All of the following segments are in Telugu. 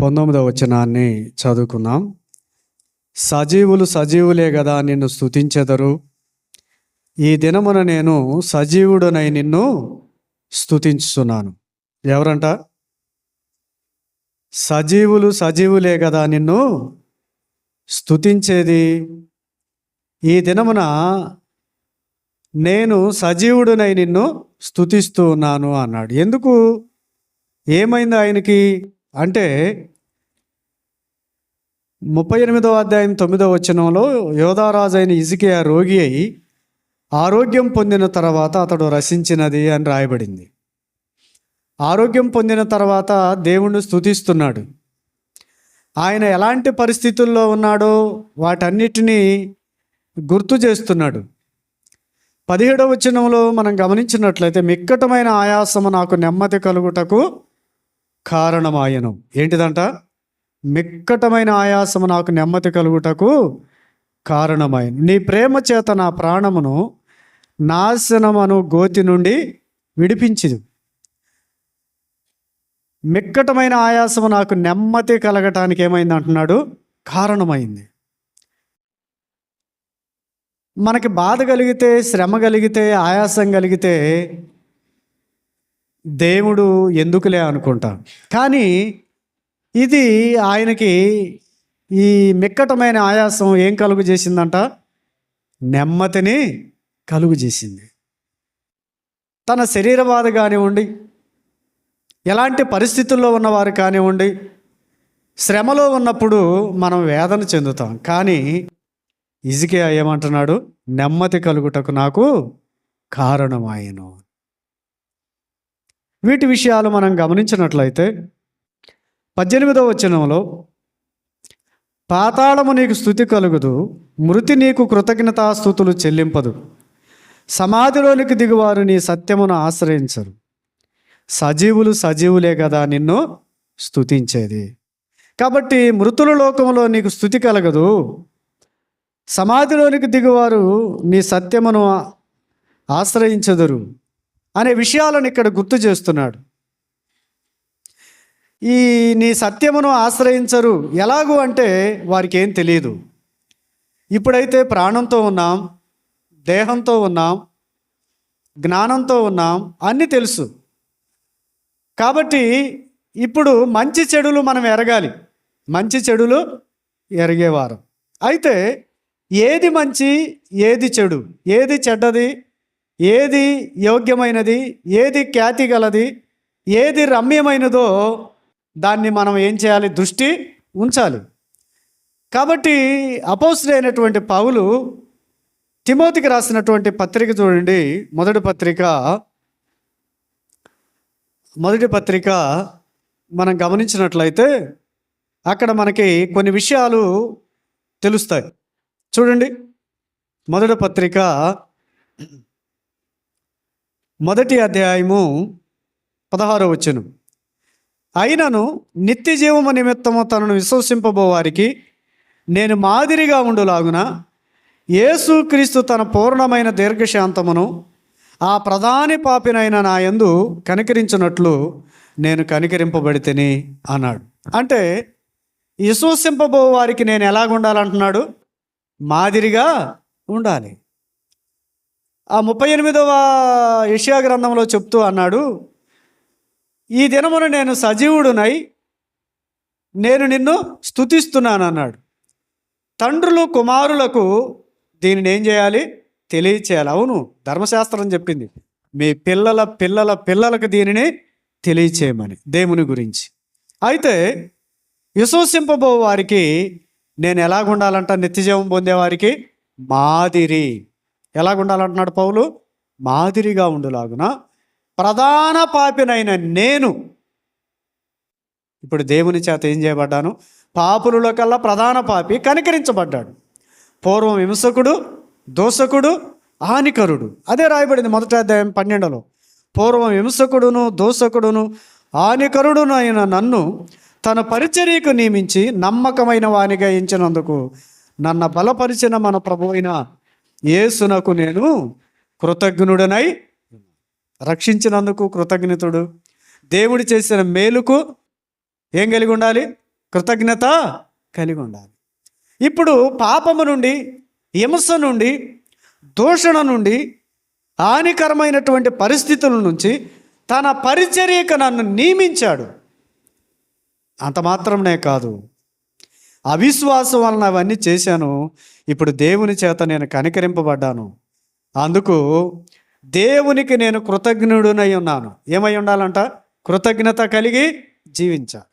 పంతొమ్మిదవ వచనాన్ని చదువుకున్నాం సజీవులు సజీవులే కదా నిన్ను స్థుతించెదరు ఈ దినమున నేను సజీవుడనై నిన్ను స్థుతించుతున్నాను ఎవరంట? సజీవులు సజీవులే కదా నిన్ను స్థుతించేది ఈ దినమున నేను సజీవుడునై నిన్ను స్థుతిస్తూ ఉన్నాను అన్నాడు. ఎందుకు? ఏమైంది ఆయనకి? అంటే ముప్పై ఎనిమిదవ అధ్యాయం తొమ్మిదవ వచనంలో యోధారాజు అయిన ఇజికియా రోగి అయి ఆరోగ్యం పొందిన తర్వాత అతడు రసించినది అని రాయబడింది. ఆరోగ్యం పొందిన తర్వాత దేవుణ్ణి స్తుతిస్తున్నాడు. ఆయన ఎలాంటి పరిస్థితుల్లో ఉన్నాడో వాటన్నిటినీ గుర్తు చేస్తున్నాడు. పదిహేడవ వచనంలో మనం గమనించినట్లయితే మిక్కటమైన ఆయాసము నాకు నెమ్మది కలుగుటకు కారణమాయను. ఏంటిదంట? మిక్కటమైన ఆయాసము నాకు నెమ్మది కలుగుటకు కారణమాయను. నీ ప్రేమ చేత నా ప్రాణమును నాశనమను గోతి నుండి విడిపించింది. మిక్కటమైన ఆయాసము నాకు నెమ్మది కలగటానికి ఏమైంది అంటున్నాడు? కారణమైంది. మనకి బాధ కలిగితే శ్రమ కలిగితే ఆయాసం కలిగితే దేవుడు ఎందుకులే అనుకుంటాం? కానీ ఇది ఆయనకి ఈ మిక్కటమైన ఆయాసం ఏం కలుగు చేసిందంట? నెమ్మదిని కలుగు చేసింది. తన శరీర బాధ కానివ్వండి ఎలాంటి పరిస్థితుల్లో ఉన్నవారు కానివ్వండి శ్రమలో ఉన్నప్పుడు మనం వేదన చెందుతాం. కానీ ఇజికే ఏమంటున్నాడు? నెమ్మది కలుగుటకు నాకు కారణమాయను వీటి విషయాలు మనం గమనించినట్లయితే పద్దెనిమిదవ వచనంలో పాతాళము నీకు స్థుతి కలుగుదు మృతి నీకు కృతజ్ఞతాస్థుతులు చెల్లింపదు. సమాధిలోనికి దిగువారు నీ సత్యమును ఆశ్రయించరు. సజీవులు సజీవులే కదా నిన్ను స్థుతించేది కాబట్టి మృతుల లోకంలో నీకు స్థుతి కలగదు. సమాధిలోనికి దిగువారు నీ సత్యమును ఆశ్రయించదురు. అనే విషయాలను ఇక్కడ గుర్తు చేస్తున్నాడు. ఈ నీ సత్యమును ఆశ్రయించరు. ఎలాగూ అంటే వారికి ఏం తెలియదు ఇప్పుడైతే ప్రాణంతో ఉన్నాం దేహంతో ఉన్నాం జ్ఞానంతో ఉన్నాం అన్నీ తెలుసు. కాబట్టి ఇప్పుడు మంచి చెడులు మనం ఎరగాలి. మంచి చెడులు ఎరిగేవారు. అయితే ఏది మంచి ఏది చెడు ఏది చెడ్డది ఏది యోగ్యమైనది ఏది ఖ్యాతి గలది ఏది రమ్యమైనదో దాన్ని మనం ఏం చేయాలి? దృష్టి ఉంచాలి. కాబట్టి అపోసుడైనటువంటి పావులు తిమోతికి రాసినటువంటి పత్రిక చూడండి. మొదటి పత్రిక మొదటి పత్రిక మనం గమనించినట్లయితే అక్కడ మనకి కొన్ని విషయాలు తెలుస్తాయి. చూడండి. మొదటి పత్రిక మొదటి అధ్యాయము పదహారో వచ్చును అయినను నిత్య జీవము నిమిత్తము తనను విశ్వసింపబోవారికి నేను మాదిరిగా ఉండులాగున యేసుక్రీస్తు తన పూర్ణమైన దీర్ఘశాంతమును ఆ ప్రధాని పాపినైన నా యందు కనికరించినట్లు నేను కనికరింపబడితేని అన్నాడు. అంటే విశ్వసింపబో వారికి నేను ఎలాగుండాలంటున్నాడు? మాదిరిగా ఉండాలి. ఆ ముప్పై ఎనిమిదవ యషియా గ్రంథంలో చెప్తూ అన్నాడు ఈ దినమున నేను సజీవుడునై నేను నిన్ను స్తుతిస్తున్నాను అన్నాడు తండ్రులు కుమారులకు దీనిని ఏం చేయాలి? తెలియచేయాలి. అవును ధర్మశాస్త్రం చెప్పింది మీ పిల్లల పిల్లల పిల్లలకు దీనిని తెలియచేయమని దేవుని గురించి. అయితే విశ్వసింపబో వారికి నేను ఎలాగుండాలంట నిత్యజీవం పొందేవారికి మాదిరి. ఎలాగుండాలంటున్నాడు పౌలు? మాదిరిగా ఉండులాగున ప్రధాన పాపినైన నేను. ఇప్పుడు దేవుని చేత ఏం చేయబడ్డాను? పాపులలో కల్లా ప్రధాన పాపి కనికరించబడ్డాడు. పూర్వం హింసకుడు దోషకుడు హానికరుడు. అదే రాయబడింది మొదటి అధ్యాయం పన్నెండులో. పూర్వం హింసకుడును దోషకుడును ఆనికరుడును అయిన నన్ను తన పరిచర్యకు నియమించి నమ్మకమైన వానిగా ఎంచినందుకు నన్ను బలపరిచిన మన ప్రభు అయిన ఏసునకు నేను కృతజ్ఞుడనై రక్షించినందుకు కృతజ్ఞతుడు. దేవుడు చేసిన మేలుకు ఏం కలిగి ఉండాలి? కృతజ్ఞత కలిగి ఉండాలి. ఇప్పుడు పాపము నుండి హింస నుండి దూషణ నుండి హానికరమైనటువంటి పరిస్థితుల నుంచి తన పరిచర్యకు నన్ను నియమించాడు. అంత మాత్రమే కాదు. అవిశ్వాసం వలన అవన్నీ చేశాను. ఇప్పుడు దేవుని చేత నేను కనికరింపబడ్డాను. అందుకు దేవునికి నేను కృతజ్ఞుడునై ఉన్నాను. ఏమై ఉండాలంట? కృతజ్ఞత కలిగి జీవించాలి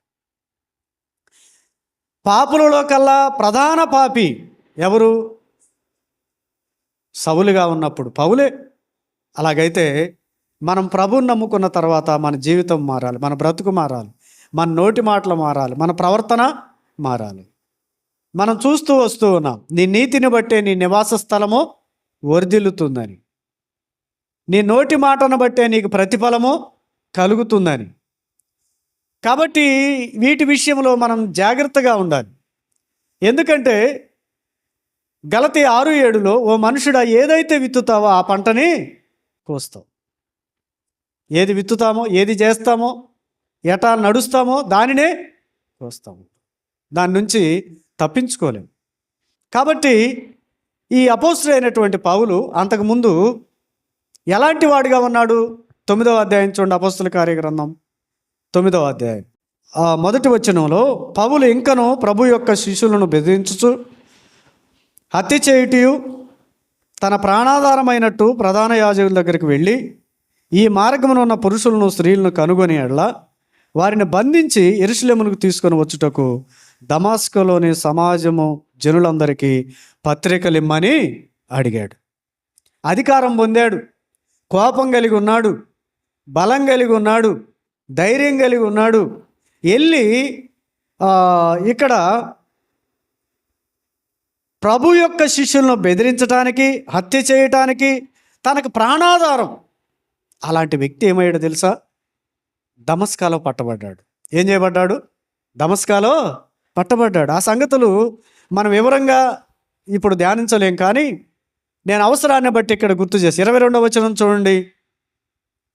పాపులలో కల్లా ప్రధాన పాపి ఎవరు? సవులుగా ఉన్నప్పుడు పౌలే. అలాగైతే మనం ప్రభుని నమ్ముకున్న తర్వాత మన జీవితం మారాలి మన బ్రతుకు మారాలి మన నోటి మాటలు మారాలి మన ప్రవర్తన మారాలి. మనం చూస్తూ వస్తూ ఉన్నాం. నీ నీతిని బట్టే నీ నివాస స్థలము వర్ధిల్లుతుందని. నీ నోటి మాటను బట్టే నీకు ప్రతిఫలము కలుగుతుందని. కాబట్టి వీటి విషయంలో మనం జాగ్రత్తగా ఉండాలి. ఎందుకంటే గలతి ఆరు ఏడులో ఓ మనుషుడా ఏదైతే విత్తుతావో ఆ పంటని కోస్తావు. ఏది విత్తుతామో ఏది చేస్తామో ఎటా నడుస్తామో దానినే కోస్తాము దాని నుంచి తప్పించుకోలేము. కాబట్టి ఈ అపోస్తుడైనటువంటి పావులు అంతకుముందు ఎలాంటి వాడిగా ఉన్నాడు? తొమ్మిదవ అధ్యాయం చూడండి అపోస్తుల కార్యగ్రంథం తొమ్మిదవ అధ్యాయం. ఆ మొదటి వచనంలో పౌలు ఇంకను ప్రభు యొక్క శిష్యులను బెదిరించుచు హత్య చేయుటియు తన ప్రాణాధారమైనట్టు ప్రధాన యాజకుల దగ్గరికి వెళ్ళి ఈ మార్గమున ఉన్న పురుషులను స్త్రీలను కనుగొని ఎడల వారిని బంధించి ఎరుసలేమునకు తీసుకొని వచ్చుటకు దమాస్కోలోని సమాజము జనులందరికీ పత్రికలు ఇమ్మని అడిగాడు. అధికారం పొందాడు. కోపం కలిగి ఉన్నాడు. బలం కలిగి ఉన్నాడు. ధైర్యం కలిగి ఉన్నాడు. వెళ్ళి ఇక్కడ ప్రభు యొక్క శిష్యులను బెదిరించడానికి హత్య చేయటానికి తనకు ప్రాణాధారం. అలాంటి వ్యక్తి ఏమయ్యాడు తెలుసా? దమస్కాలో పట్టబడ్డాడు. ఏం చేయబడ్డాడు? దమస్కాలో పట్టబడ్డాడు. ఆ సంగతులు మనం వివరంగా ఇప్పుడు ధ్యానించలేం కానీ నేను అవసరాన్ని బట్టి ఇక్కడ గుర్తు చేసి ఇరవై రెండవ వచనం చూడండి.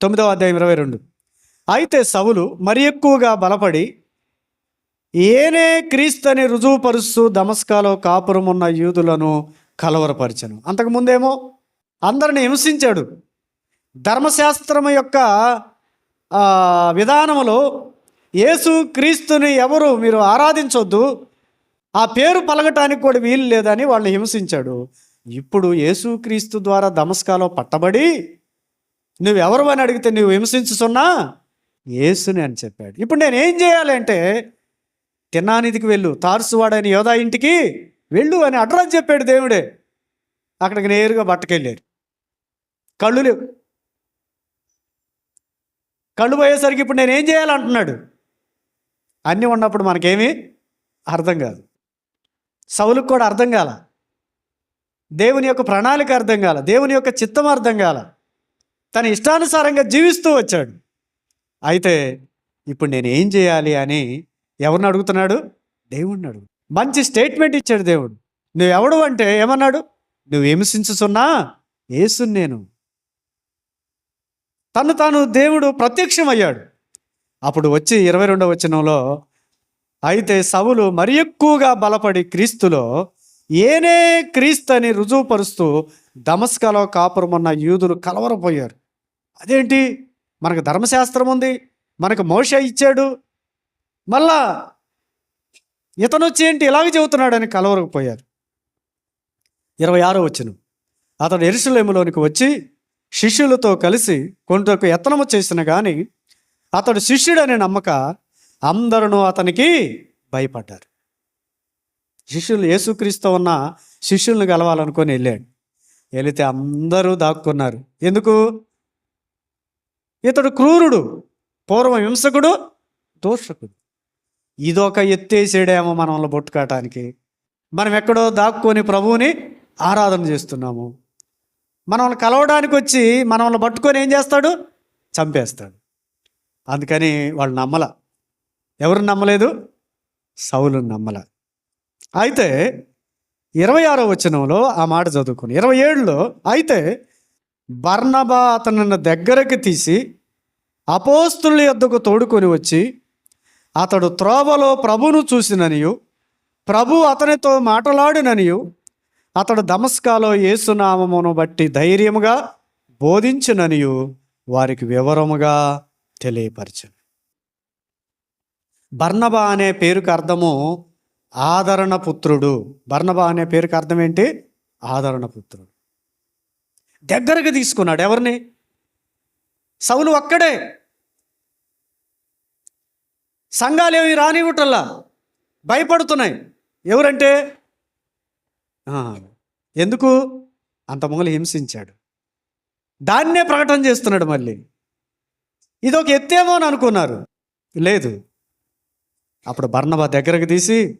తొమ్మిదవ అధ్యాయం ఇరవై రెండు. అయితే సవులు మరి ఎక్కువగా బలపడి ఏనే క్రీస్తని రుజువుపరుస్తూ దమస్కాలో కాపురమున్న యూదులను కలవరపరిచను. అంతకుముందేమో అందరిని హింసించాడు. ధర్మశాస్త్రం యొక్క విధానములో యేసు క్రీస్తుని ఎవరు మీరు ఆరాధించొద్దు. ఆ పేరు పలకటానికి కూడా వీలు లేదని వాళ్ళని హింసించాడు. ఇప్పుడు యేసుక్రీస్తు ద్వారా దమస్కాలో పట్టబడి నువ్వెవరు అని అడిగితే నువ్వు హింసించుతున్నా యేసుని అని చెప్పాడు. ఇప్పుడు నేను ఏం చేయాలి అంటే తిన్నానిధికి వెళ్ళు తారుసువాడైన యోధా ఇంటికి వెళ్ళు అని అడ్రస్ చెప్పాడు దేవుడే. అక్కడికి నేరుగా బట్టకెళ్ళారు కళ్ళు లేవు. కళ్ళు పోయేసరికి ఇప్పుడు నేను ఏం చేయాలంటున్నాడు? అన్నీ ఉన్నప్పుడు మనకేమీ అర్థం కాదు. సౌలుకు కూడా అర్థం కాల. దేవుని యొక్క ప్రణాళిక అర్థం కాల. దేవుని యొక్క చిత్తం అర్థం కాల. తన ఇష్టానుసారంగా జీవిస్తూ వచ్చాడు. అయితే ఇప్పుడు నేను ఏం చేయాలి అని ఎవరిని అడుగుతున్నాడు? దేవుణ్ణి అడుగు. మంచి స్టేట్మెంట్ ఇచ్చాడు దేవుడు. నువ్వు ఎవడు అంటే ఏమన్నాడు? నువ్వు హింసించుతున్నా ఏసు నేను. తను తాను దేవుడు ప్రత్యక్షమయ్యాడు. అప్పుడు వచ్చి ఇరవై రెండవ వచనంలో అయితే సవులు మరి ఎక్కువగా బలపడి క్రీస్తులో ఏనే క్రీస్తు అని రుజువుపరుస్తూ దమస్కలో కాపురమన్న యూదులు కలవరపోయారు. అదేంటి? మనకు ధర్మశాస్త్రం ఉంది మనకు మోష ఇచ్చాడు. మళ్ళా ఇతను వచ్చి ఏంటి ఇలాగ చెబుతున్నాడని కలవరకపోయారు. ఇరవై ఆరో వచ్చును అతడు ఎరుసలేములోనికి వచ్చి శిష్యులతో కలిసి కొంతకు ఎత్తనము చేసిన కానీ అతడు శిష్యుడని నమ్మక అందరూ అతనికి భయపడ్డారు. శిష్యులు యేసుక్రీస్తు ఉన్న శిష్యుల్ని కలవాలనుకొని వెళ్ళాడు. వెళితే అందరూ దాక్కున్నారు. ఎందుకు? ఇతడు క్రూరుడు పూర్వ హింసకుడు దోషకుడు. ఇదొక ఎత్తేసేడేమో మనల్ని బొట్టుకాటానికి. మనం ఎక్కడో దాక్కుని ప్రభువుని ఆరాధన చేస్తున్నాము. మనల్ని కలవడానికి వచ్చి మనల్ని పట్టుకొని ఏం చేస్తాడు? చంపేస్తాడు. అందుకని వాళ్ళు నమ్మల. ఎవరు నమ్మలేదు? సౌలు నమ్మల. అయితే ఇరవై ఆరో వచనంలో ఆ మాట చదువుకుని ఇరవై ఏడులో అయితే బర్ణబా అతనిని దగ్గరకు తీసి అపోస్తుల యొద్దకు తోడుకొని వచ్చి అతడు త్రోవలో ప్రభును చూసిననియు ప్రభు అతనితో మాట్లాడిననియు అతడు దమస్కాలో యేసునామమును బట్టి ధైర్యముగా బోధించిననియు వారికి వివరముగా తెలియపరచను. బర్ణబా అనే పేరుకు అర్థము ఆదరణ పుత్రుడు. బర్ణబా అనే పేరుకు అర్థం ఏంటి? ఆదరణ పుత్రుడు. దగ్గరకు తీసుకున్నాడు ఎవరిని? సౌలు ఒక్కడే. సంఘాలేవి రానివ్వటల్లా భయపడుతున్నాయి. ఎవరంటే? ఎందుకు? అంత మొగలు హింసించాడు. దాన్నే ప్రకటన చేస్తున్నాడు మళ్ళీ. ఇది ఒక ఎత్తేమో అని అనుకున్నారు. లేదు. అప్పుడు బర్ణబా దగ్గరకు తీసి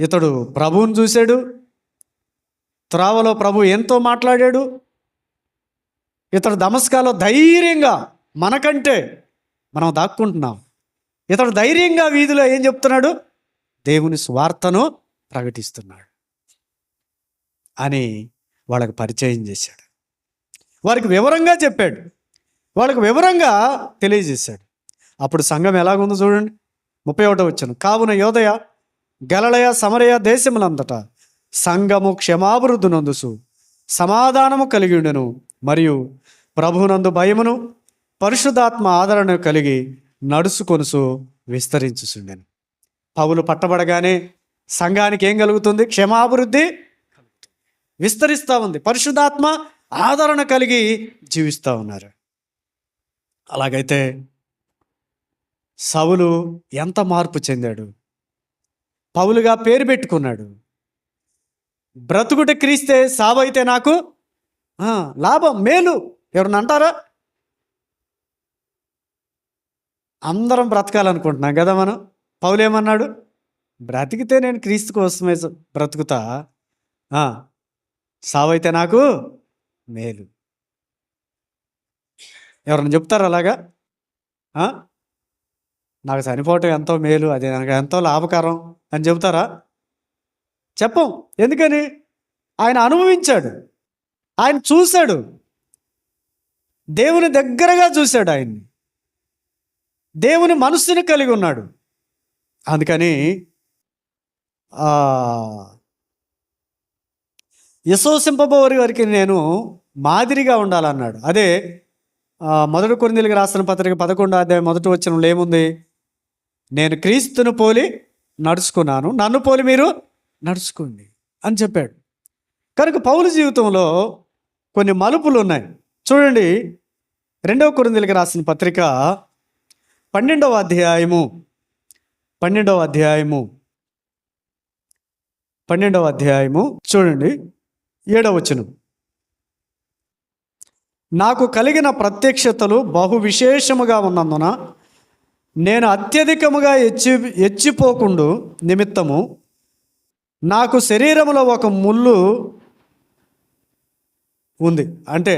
ఇతడు ప్రభువుని చూశాడు. త్రావలో ప్రభు ఎంతో మాట్లాడాడు. ఇతడు దమస్కాలో ధైర్యంగా మనకంటే మనం దాక్కుంటున్నాం. ఇతడు ధైర్యంగా వీధిలో ఏం చెప్తున్నాడు? దేవుని స్వార్థను ప్రకటిస్తున్నాడు. అని వాళ్ళకి పరిచయం చేశాడు. వారికి వివరంగా చెప్పాడు. వాళ్ళకు వివరంగా తెలియజేశాడు. అప్పుడు సంఘం ఎలాగుందో చూడండి. ముప్పై ఒకటో వచ్చాను కావున యోదయ గలలయ సమరయ దేశములంతటా సంఘము క్షమాభివృద్ధి నందుసు సమాధానము కలిగి ఉండెను మరియు ప్రభునందు భయమును పరిశుద్ధాత్మ ఆదరణ కలిగి నడుచుకొనుసు విస్తరించుచుండెను. పౌలు పట్టబడగానే సంఘానికి ఏం కలుగుతుంది? క్షమాభివృద్ధి విస్తరిస్తూ ఉంది. పరిశుద్ధాత్మ ఆదరణ కలిగి జీవిస్తూ ఉన్నారు. అలాగైతే సవులు ఎంత మార్పు చెందాడు? పౌలుగా పేరు పెట్టుకున్నాడు. బ్రతుకుట క్రీస్తే సావైతే నాకు లాభం మేలు. ఎవరన్నా అంటారా? అందరం బ్రతకాలనుకుంటున్నాం కదా మనం. పౌలు ఏమన్నాడు? బ్రతికితే నేను క్రీస్తు కోసమే బ్రతుకుతా. సావైతే నాకు మేలు. ఎవరైనా చెప్తారా అలాగా? నాకు చనిపోవటం ఎంతో మేలు అది నాకు ఎంతో లాభకరం అని చెబుతారా? చెప్పం. ఎందుకని? ఆయన అనుభవించాడు. ఆయన చూశాడు. దేవుని దగ్గరగా చూశాడు ఆయన్ని. దేవుని మనస్సును కలిగి ఉన్నాడు. అందుకని యశోసింపబోరి వారికి నేను మాదిరిగా ఉండాలన్నాడు. అదే మొదటి కొరిందీలకు రాసిన పత్రిక పదకొండో అధ్యాయం మొదటి వచ్చినంలో ఏముంది? నేను క్రీస్తును పోలి నడుచుకున్నాను. నన్ను పోలి మీరు నడుచుకోండి అని చెప్పాడు. కనుక పౌలు జీవితంలో కొన్ని మలుపులు ఉన్నాయి. చూడండి రెండవ కొరిందీలకు రాసిన పత్రిక పన్నెండవ అధ్యాయము. పన్నెండవ అధ్యాయము. పన్నెండవ అధ్యాయము. చూడండి ఏడవ వచనం. నాకు కలిగిన ప్రత్యక్షతలు బహు విశేషముగా ఉన్నందున నేను అత్యధికముగా ఎచ్చి ఎచ్చిపోకుండు నిమిత్తము నాకు శరీరంలో ఒక ముళ్ళు ఉంది. అంటే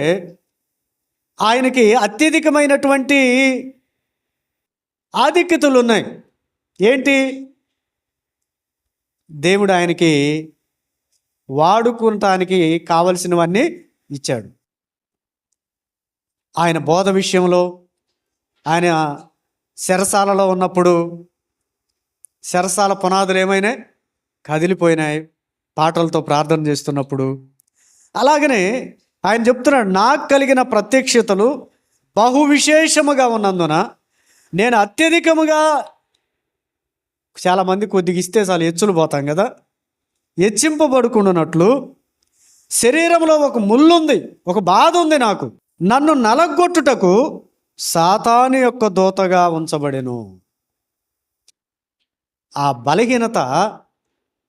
ఆయనకి అత్యధికమైనటువంటి ఆధిక్యతలు ఉన్నాయి ఏంటి? దేవుడు ఆయనకి వాడుకుంటానికి కావలసినవన్నీ ఇచ్చాడు. ఆయన బోధ విషయంలో ఆయన శరసాలలో ఉన్నప్పుడు శరసాల పునాదులు ఏమైనాయి కదిలిపోయినాయి పాటలతో ప్రార్థన చేస్తున్నప్పుడు. అలాగనే ఆయన చెప్తున్నాడు నాకు కలిగిన ప్రత్యక్షతలు బహు విశేషముగా ఉన్నందున నేను అత్యధికముగా చాలామంది కొద్దిగా ఇస్తే చాలు ఎచ్చులు పోతాం కదా. హెచ్చింపబడుకున్నట్లు శరీరంలో ఒక ముళ్ళుంది ఒక బాధ ఉంది నాకు. నన్ను నలగొట్టుటకు సాతాను యొక్క దోతగా ఉంచబడెను. ఆ బలహీనత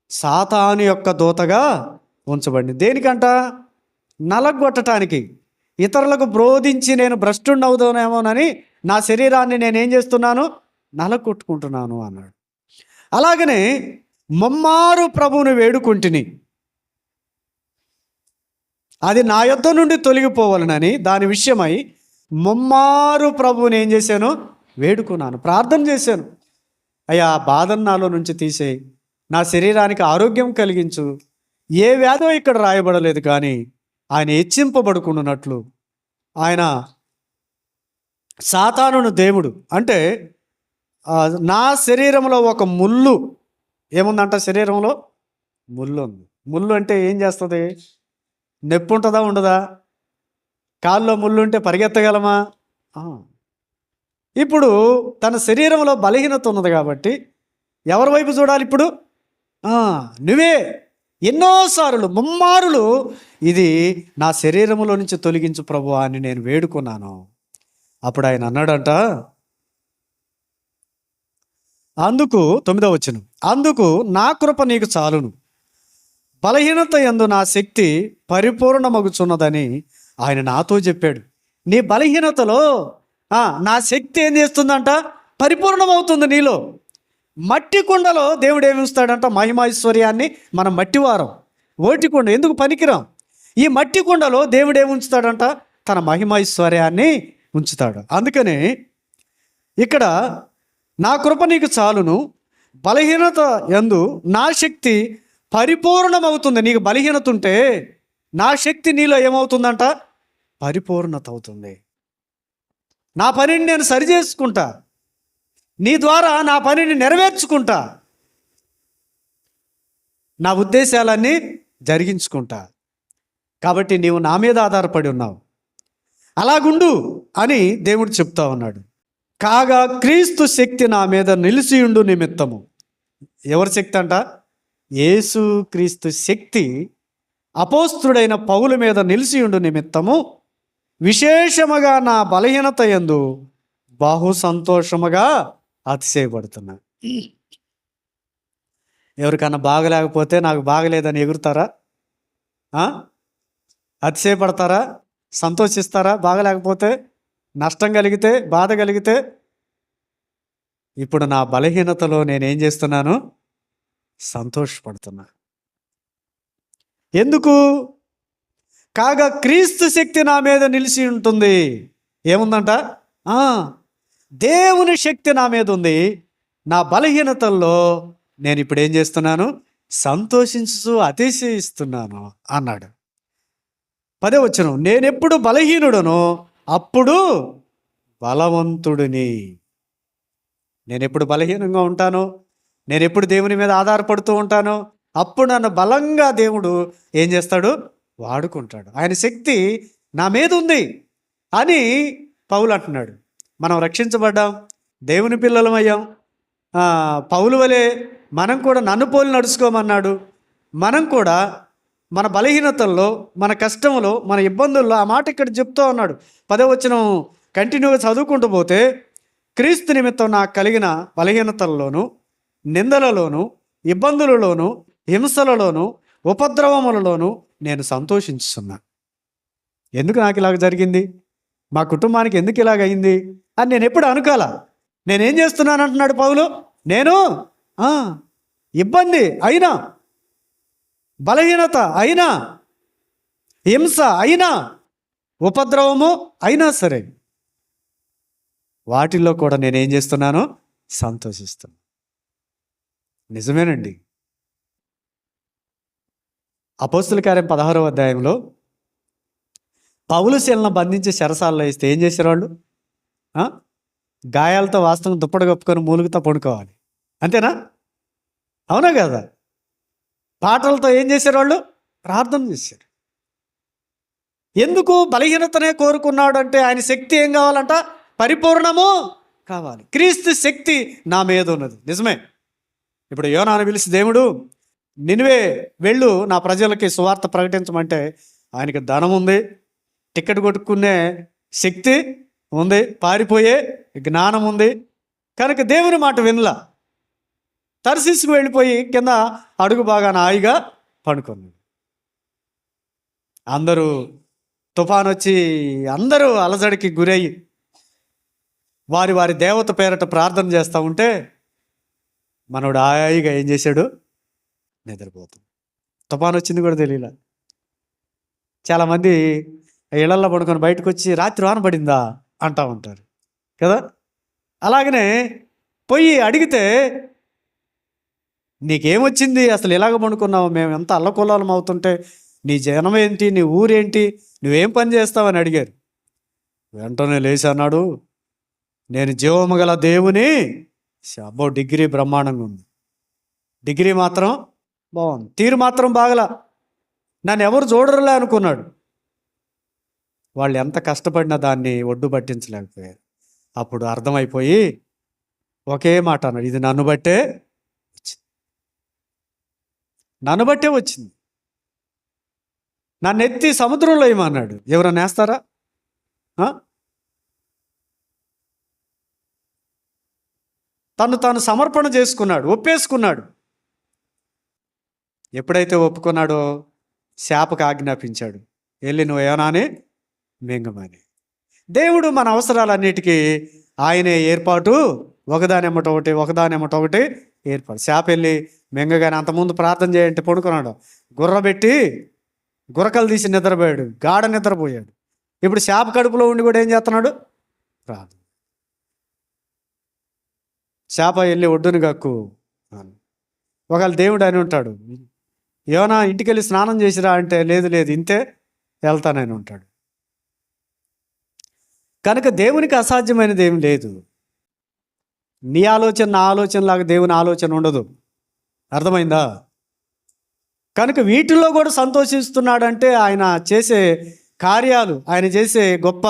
సాతాను యొక్క దోతగా ఉంచబడింది. దేనికంట? నలగొట్టడానికి ఇతరులకు బ్రోధించి నేను భ్రష్టుండవుతానేమోనని నా శరీరాన్ని నేనేం చేస్తున్నాను? నలగొట్టుకుంటున్నాను అన్నాడు. అలాగనే మమ్మారు ప్రభువుని వేడుకుంటుని. అది నా యొద్ద నుండి తొలగిపోవాలనని దాని విషయమై ముమ్మారు ప్రభువుని ఏం చేశాను? వేడుకున్నాను ప్రార్థన చేశాను. అయ్యా బాధను నాలో నుంచి తీసేయి. నా శరీరానికి ఆరోగ్యం కలిగించు. ఏ వ్యాధో ఇక్కడ రాయబడలేదు కానీ ఆయన హెచ్చింపబడుకున్నట్లు. ఆయన సాతానును దేవుడు అంటే నా శరీరంలో ఒక ముళ్ళు. ఏముందంట శరీరంలో? ముళ్ళు ఉంది ముళ్ళు అంటే ఏం చేస్తుంది? నొప్పి ఉంటుందా ఉండదా? కాల్లో ముళ్ళుంటే పరిగెత్తగలమా? ఇప్పుడు తన శరీరంలో బలహీనత ఉన్నది కాబట్టి ఎవరి వైపు చూడాలి ఇప్పుడు? నువ్వే. ఎన్నోసార్లు ముమ్మారులు ఇది నా శరీరంలో నుంచి తొలగించు ప్రభు అని నేను వేడుకున్నాను. అప్పుడు ఆయన అన్నాడంట అందుకు తొమ్మిదవ వచ్చును అందుకు నా కృప నీకు చాలును. బలహీనత ఎందు నా శక్తి పరిపూర్ణమగుచున్నదని ఆయన నాతో చెప్పాడు. నీ బలహీనతలో నా శక్తి ఏం చేస్తుందంట? పరిపూర్ణమవుతుంది నీలో. మట్టి కుండలో దేవుడు ఏమిస్తాడంట మహిమైశ్వర్యాన్ని మనం మట్టివారం. ఓటి కుండ ఎందుకు పనికిరాం? ఈ మట్టి కుండలో దేవుడు ఏముంచుతాడంట తన మహిమైశ్వర్యాన్ని ఉంచుతాడు. అందుకని ఇక్కడ నా కృప నీకు చాలును. బలహీనత ఎందు నా శక్తి పరిపూర్ణమవుతుంది. నీకు బలహీనత ఉంటే నా శక్తి నీలో ఏమవుతుందంట? పరిపూర్ణత అవుతుంది. నా పనిని నేను సరిచేసుకుంటా నీ ద్వారా నా పనిని నెరవేర్చుకుంటా. నా ఉద్దేశాలన్నీ జరిగించుకుంటా. కాబట్టి నీవు నా మీద ఆధారపడి ఉన్నావు. అలాగుండు అని దేవుడు చెప్తా ఉన్నాడు. కాగా క్రీస్తు శక్తి నా మీద నిలిచియుండు నిమిత్తము. ఎవరి శక్తి అంట? యేసు క్రీస్తు శక్తి అపోస్తుడైన పౌల మీద నిలిచియుండు నిమిత్తము విశేషముగా నా బలహీనత ఎందు బహు సంతోషముగా అతిశయపడుతున్నా. ఎవరికన్నా బాగలేకపోతే నాకు బాగలేదని ఎగురుతారా? అతిశయపడతారా? సంతోషిస్తారా? బాగలేకపోతే? నష్టం కలిగితే? బాధ కలిగితే? ఇప్పుడు నా బలహీనతలో నేనేం చేస్తున్నాను? సంతోషపడుతున్నా. ఎందుకు? కాగా క్రీస్తు శక్తి నా మీద నిలిచి ఉంటుంది. ఏముందంట? దేవుని శక్తి నా మీద ఉంది. నా బలహీనతల్లో నేను ఇప్పుడు ఏం చేస్తున్నాను? సంతోషించు అతిశయిస్తున్నాను అన్నాడు. పదే వచ్చను నేనెప్పుడు బలహీనుడను అప్పుడు బలవంతుడిని. నేను ఎప్పుడు బలహీనంగా ఉంటానో నేను ఎప్పుడు దేవుని మీద ఆధారపడుతూ ఉంటానో అప్పుడు నన్ను బలంగా దేవుడు ఏం చేస్తాడు? వాడుకుంటాడు. ఆయన శక్తి నా మీద ఉంది అని పౌలు అంటున్నాడు. మనం రక్షించబడ్డాం దేవుని పిల్లలమయ్యాం ఆ, పౌలు వలె మనం కూడా నన్ను పోలి నడుచుకోమన్నాడు. మనం కూడా మన బలహీనతల్లో మన కష్టంలో మన ఇబ్బందుల్లో ఆ మాట ఇక్కడ చెప్తూ ఉన్నాడు. పదే వచ్చిన కంటిన్యూగా చదువుకుంటూ పోతే క్రీస్తు నిమిత్తం నాకు కలిగిన బలహీనతల్లోనూ నిందలలోనూ ఇబ్బందులలోనూ హింసలలోనూ ఉపద్రవములలోనూ నేను సంతోషించుతున్నా ఎందుకు నాకు ఇలాగ జరిగింది? మా కుటుంబానికి ఎందుకు ఇలాగ అయింది? అని నేను ఎప్పుడు అనుకోల. నేనేం చేస్తున్నాను అంటున్నాడు పౌలు? నేను ఇబ్బంది అయినా బలహీనత అయినా హింస అయినా ఉపద్రవము అయినా సరే వాటిల్లో కూడా నేనేం చేస్తున్నాను సంతోషిస్తున్నాను నిజమేనండి. అపోస్తుల కార్యం పదహారవ అధ్యాయంలో పౌలు శీలను బంధించి శరసాల్లో వేస్తే ఏం చేశారు వాళ్ళు? గాయాలతో వాస్తవం దుప్పటి కప్పుకొని మూలుగుతా పడుకోవాలి. అంతేనా? అవునా కదా? పాటలతో ఏం చేశారు వాళ్ళు? ప్రార్థన చేశారు. ఎందుకు బలహీనతనే కోరుకున్నాడు అంటే ఆయన శక్తి ఏం కావాలంట? పరిపూర్ణము కావాలి. క్రీస్తు శక్తి నా మీద ఉన్నది. నిజమే. ఇప్పుడు యోనాను పిలిచి దేవుడు నినువే వెళ్ళు నా ప్రజలకి సువార్త ప్రకటించమంటే ఆయనకి ధనం ఉంది టికెట్ కొట్టుకునే శక్తి ఉంది పారిపోయే జ్ఞానం ఉంది. కనుక దేవుని మాట వినలా. తర్శీసుకు వెళ్ళిపోయి కింద అడుగు బాగా హాయిగా పడుకుంది అందరూ తుఫాన్ వచ్చి అందరూ అలజడికి గురయ్యి వారి వారి దేవత పేరట ప్రార్థన చేస్తూ ఉంటే మనోడు హాయిగా ఏం చేశాడు? నిద్రపోతుంది తుఫాన్ వచ్చింది కూడా తెలియలే. చాలామంది ఇళ్ళల్లో పడుకొని బయటకు వచ్చి రాత్రి వాన పడిందా అంటా ఉంటారు. కదా? అలాగనే పోయి అడిగితే నీకేమొచ్చింది? అసలు ఇలాగ పండుకున్నావు? మేము ఎంత అల్లకొల్లాలం అవుతుంటే నీ జనం ఏంటి? నీ ఊరేంటి? నువ్వేం పని చేస్తావని అడిగారు. వెంటనే లేచి అన్నాడు నేను జీవము గల దేవుని అబ్బో డిగ్రీ బ్రహ్మాండంగా ఉంది. డిగ్రీ మాత్రం బాగుంది. తీరు మాత్రం బాగలా. నన్ను ఎవరు చూడరులే అనుకున్నాడు. వాళ్ళు ఎంత కష్టపడినా దాన్ని ఒడ్డు పట్టించలేకపోయారు. అప్పుడు అర్థమైపోయి ఒకే మాట అన్నాడు. ఇది నన్ను బట్టే వచ్చింది. నన్ను బట్టే వచ్చింది. నన్ను ఎత్తి సముద్రంలో ఏమన్నాడు? ఎవరన్నా వేస్తారా? తను తాను సమర్పణ చేసుకున్నాడు ఒప్పేసుకున్నాడు. ఎప్పుడైతే ఒప్పుకున్నాడో శాపకు ఆజ్ఞాపించాడు. వెళ్ళి నువ్వు ఏనాని మింగమని. దేవుడు మన అవసరాలన్నిటికీ ఆయనే ఏర్పాటు. ఒకదానెమ్మట ఒకటి ఒకదానెమ్మట ఒకటి ఏర్పాటు. శాప వెళ్ళి మింగగానే అంతకుముందు ప్రార్థన చేయంటే పడుకున్నాడు. గుర్ర పెట్టి గురకలు తీసి నిద్రపోయాడు. గాఢ నిద్రపోయాడు. ఇప్పుడు శాప కడుపులో ఉండి కూడా ఏం చేస్తున్నాడు? ప్రార్థన. చేప వెళ్ళి ఒడ్డును గక్కు ఒకవేళ దేవుడు అని ఉంటాడు ఏమైనా ఇంటికి వెళ్ళి స్నానం చేసిరా? అంటే లేదు లేదు ఇంతే వెళ్తానని ఉంటాడు. కనుక దేవునికి అసాధ్యమైనది ఏం లేదు. నీ ఆలోచన నా ఆలోచనలాగా దేవుని ఆలోచన ఉండదు. అర్థమైందా? కనుక వీటిల్లో కూడా సంతోషిస్తున్నాడంటే ఆయన చేసే కార్యాలు ఆయన చేసే గొప్ప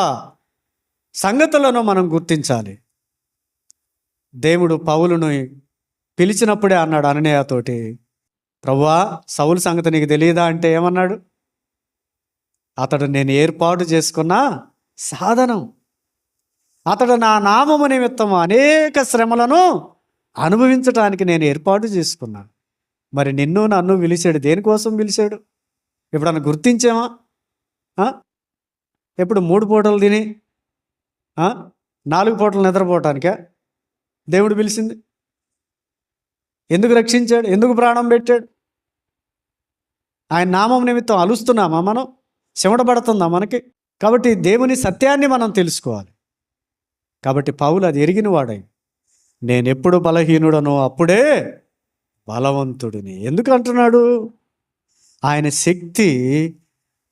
సంగతులను మనం గుర్తించాలి. దేవుడు పౌలును పిలిచినప్పుడే అన్నాడు అననీయతోటి ప్రవ్వా సౌలు సంగతి నీకు తెలియదా అంటే ఏమన్నాడు? అతడు నేను ఏర్పాటు చేసుకున్న సాధనం. అతడు నా నామము నిమిత్తం అనేక శ్రమలను అనుభవించటానికి నేను ఏర్పాటు చేసుకున్నాను. మరి నిన్ను నన్ను పిలిచాడు దేనికోసం పిలిచాడు? ఎప్పుడన్నా గుర్తించామా? ఎప్పుడు మూడు పూటలు తిని నాలుగు పూటలు నిద్రపోవటానికా? దేవుడు పిలిచింది. ఎందుకు రక్షించాడు? ఎందుకు ప్రాణం పెట్టాడు? ఆయన నామం నిమిత్తం అలుస్తున్నామా మనం? చెమటబడుతుందా మనకి? కాబట్టి దేవుని సత్యాన్ని మనం తెలుసుకోవాలి. కాబట్టి పౌలు అది ఎరిగిన వాడై నేను ఎప్పుడు బలహీనుడనో అప్పుడే బలవంతుడిని. ఎందుకు అంటున్నాడు? ఆయన శక్తి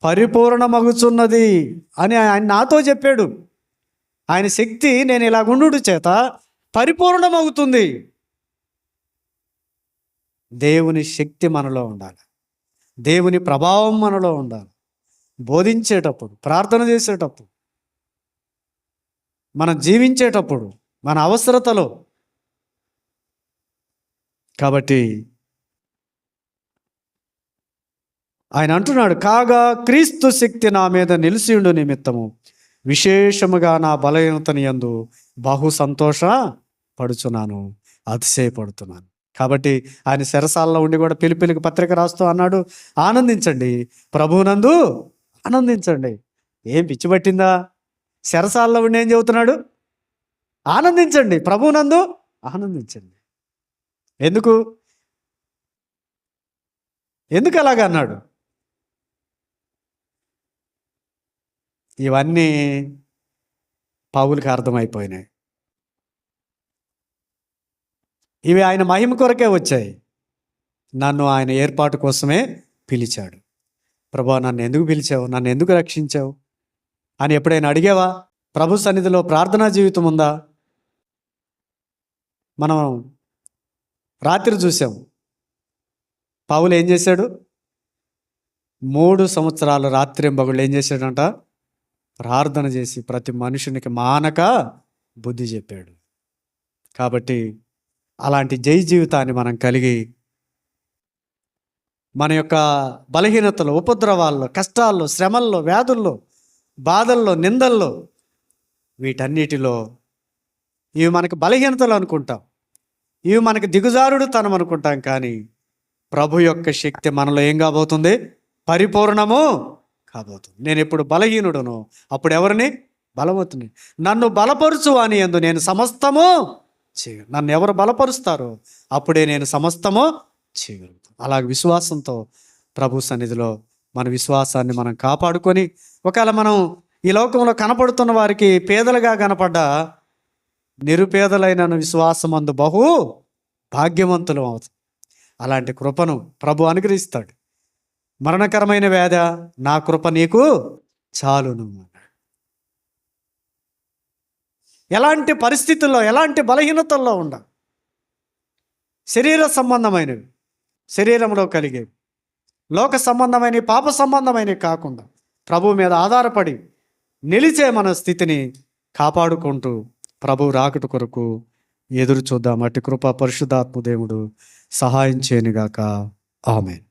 పరిపూర్ణమగుచున్నది అని ఆయన నాతో చెప్పాడు. ఆయన శక్తి నేను ఇలాగుండు చేత పరిపూర్ణమవుతుంది. దేవుని శక్తి మనలో ఉండాలి. దేవుని ప్రభావం మనలో ఉండాలి. బోధించేటప్పుడు ప్రార్థన చేసేటప్పుడు మనం జీవించేటప్పుడు మన అవసరతలో. కాబట్టి ఆయన అంటున్నాడు కాగా క్రీస్తు శక్తి నా మీద నిలిచిండు నిమిత్తము విశేషముగా నా బలహీనతని యందు బహు సంతోష పడుచున్నాను అతిశయపడుతున్నాను. కాబట్టి ఆయన శరసాలలో ఉండి కూడా పిలిపిలికి పత్రిక రాస్తూ అన్నాడు ఆనందించండి ప్రభువునందు ఆనందించండి. ఏం పిచ్చిపట్టిందా శరసాలలో ఉండి ఏం చెబుతున్నాడు? ఆనందించండి ప్రభువునందు ఆనందించండి. ఎందుకు? ఎందుకు అలాగ అన్నాడు? ఇవన్నీ పావులకు అర్థమైపోయినాయి. ఇవి ఆయన మహిమ కొరకే వచ్చాయి. నన్ను ఆయన ఏర్పాటు కోసమే పిలిచాడు. ప్రభా నన్ను ఎందుకు పిలిచావు? నన్ను ఎందుకు రక్షించావు? అని ఎప్పుడైనా అడిగావా? ప్రభు సన్నిధిలో ప్రార్థనా జీవితం ఉందా? మనం రాత్రి చూసాము పావులు ఏం చేశాడు? మూడు సంవత్సరాలు రాత్రింబగుళ్ళు ఏం చేశాడంట? ప్రార్థన చేసి ప్రతి మనుషునికి మానక బుద్ధి చెప్పాడు. కాబట్టి అలాంటి జై జీవితాన్ని మనం కలిగి మన యొక్క బలహీనతలు ఉపద్రవాల్లో కష్టాల్లో శ్రమల్లో వ్యాధుల్లో బాధల్లో నిందల్లో వీటన్నిటిలో ఇవి మనకు బలహీనతలు అనుకుంటాం. ఇవి మనకి దిగుజారుడు తనం అనుకుంటాం కానీ ప్రభు యొక్క శక్తి మనలో ఏం కాబోతుంది? పరిపూర్ణము కాబోతుంది. నేను ఎప్పుడు బలహీనుడును అప్పుడు ఎవరిని? బలవతుని. నన్ను బలపరుచు అని ఎందు నేను సమస్తము చేయ నన్ను ఎవరు బలపరుస్తారో అప్పుడే నేను సమస్తము చేయగలుగుతాను. అలాగే విశ్వాసంతో ప్రభు సన్నిధిలో మన విశ్వాసాన్ని మనం కాపాడుకొని ఒకవేళ మనం ఈ లోకంలో కనపడుతున్న వారికి పేదలుగా కనపడ్డ నిరుపేదలైన విశ్వాసమందు బహు భాగ్యవంతులు అవుతుంది అలాంటి కృపను ప్రభు అనుగ్రహిస్తాడు. మరణకరమైన వేద నా కృప నీకు చాలును అన్నాడు ఎలాంటి పరిస్థితుల్లో ఎలాంటి బలహీనతల్లో ఉండ? శరీర సంబంధమైనవి శరీరంలో కలిగేవి. లోక సంబంధమైనవి పాప సంబంధమైనవి కాకుండా ప్రభు మీద ఆధారపడి నిలిచే మన స్థితిని కాపాడుకుంటూ ప్రభు రాకటి కొరకు ఎదురు చూద్దాం. అటు కృప పరిశుద్ధాత్మ దేవుడు సహాయం చేయనుగాక. ఆమె